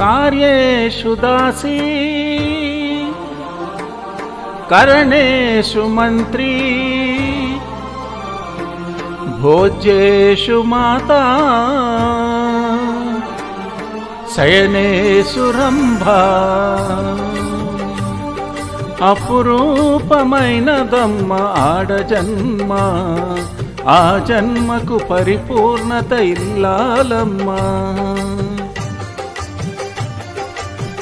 कार्येषु दासी करणेषु मन्त्री भोज्येषु माता శయనేసు రంభా అపురూపమైనదమ్మ ఆడ జన్మ ఆ జన్మకు పరిపూర్ణత ఇల్లాలమ్మా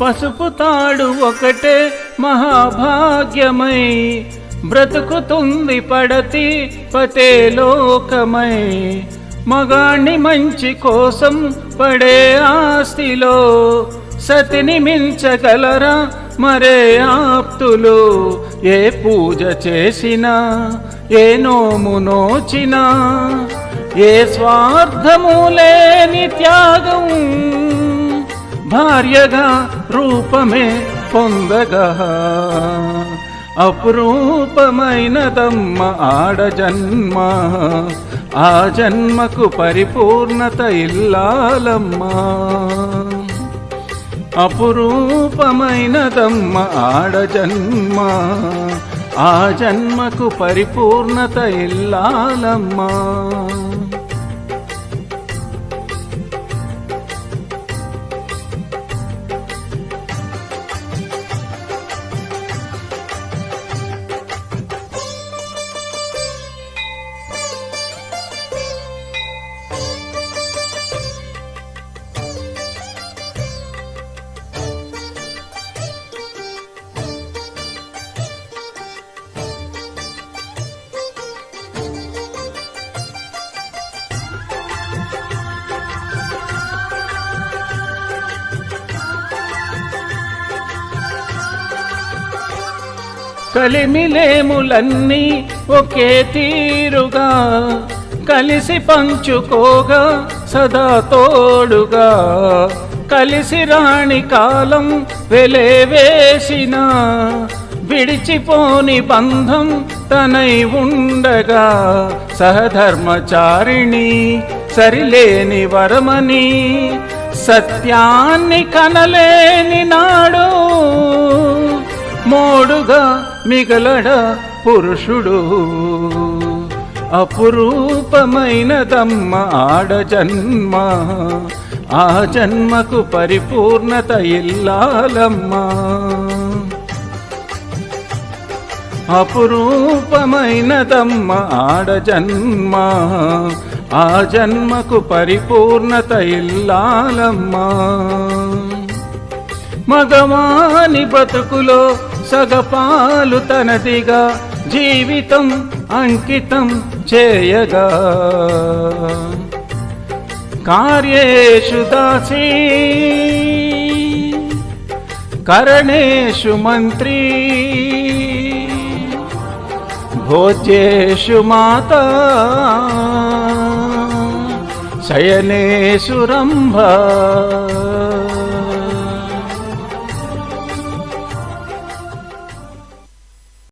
పసుపు తాడు ఒకటే మహాభాగ్యమై బ్రతుకుతుంది పడతి పతే లోకమై. మగాణ్ణి మంచి కోసం పడే ఆస్తిలో సతిని మించగలరా మరే ఆప్తులు? ఏ పూజ చేసినా ఏ నోము నోచినా ఏ స్వార్థము లేని త్యాగం భార్యగా రూపమే పొందగా. అపురూపమైనదమ్మ ఆడ జన్మ. ఆ జన్మకు పరిపూర్ణత ఇల్లాలమ్మా. అపురూపమైనదమ్మ ఆడ జన్మ. ఆ జన్మకు పరిపూర్ణత ఇల్లాలమ్మా. కలిమిలేములన్నీ ఒకే తీరుగా. కలిసి పంచుకోగా సదా తోడుగా. కలిసి రాణి కాలం వెలేవేసిన విడిచిపోని బంధం తనై ఉండగా. సహధర్మచారిణి సరిలేని వరమని. సత్యాన్ని కనలేని నా మిగలడ పురుషుడు. అపురూపమైనదమ్మ ఆడ జన్మ. ఆ జన్మకు పరిపూర్ణత ఇల్లాలమ్మా. అపురూపమైనదమ్మ ఆడ జన్మ. ఆ జన్మకు పరిపూర్ణత ఇల్లాలమ్మ. మగవాని బతుకులో సగపాలు తనదిగా జీవితం అంకితం చేయగా. కార్యేషు దాసీ కరణేషు మంత్రి భోజ్యేషు మాత శయనేషు రంభ.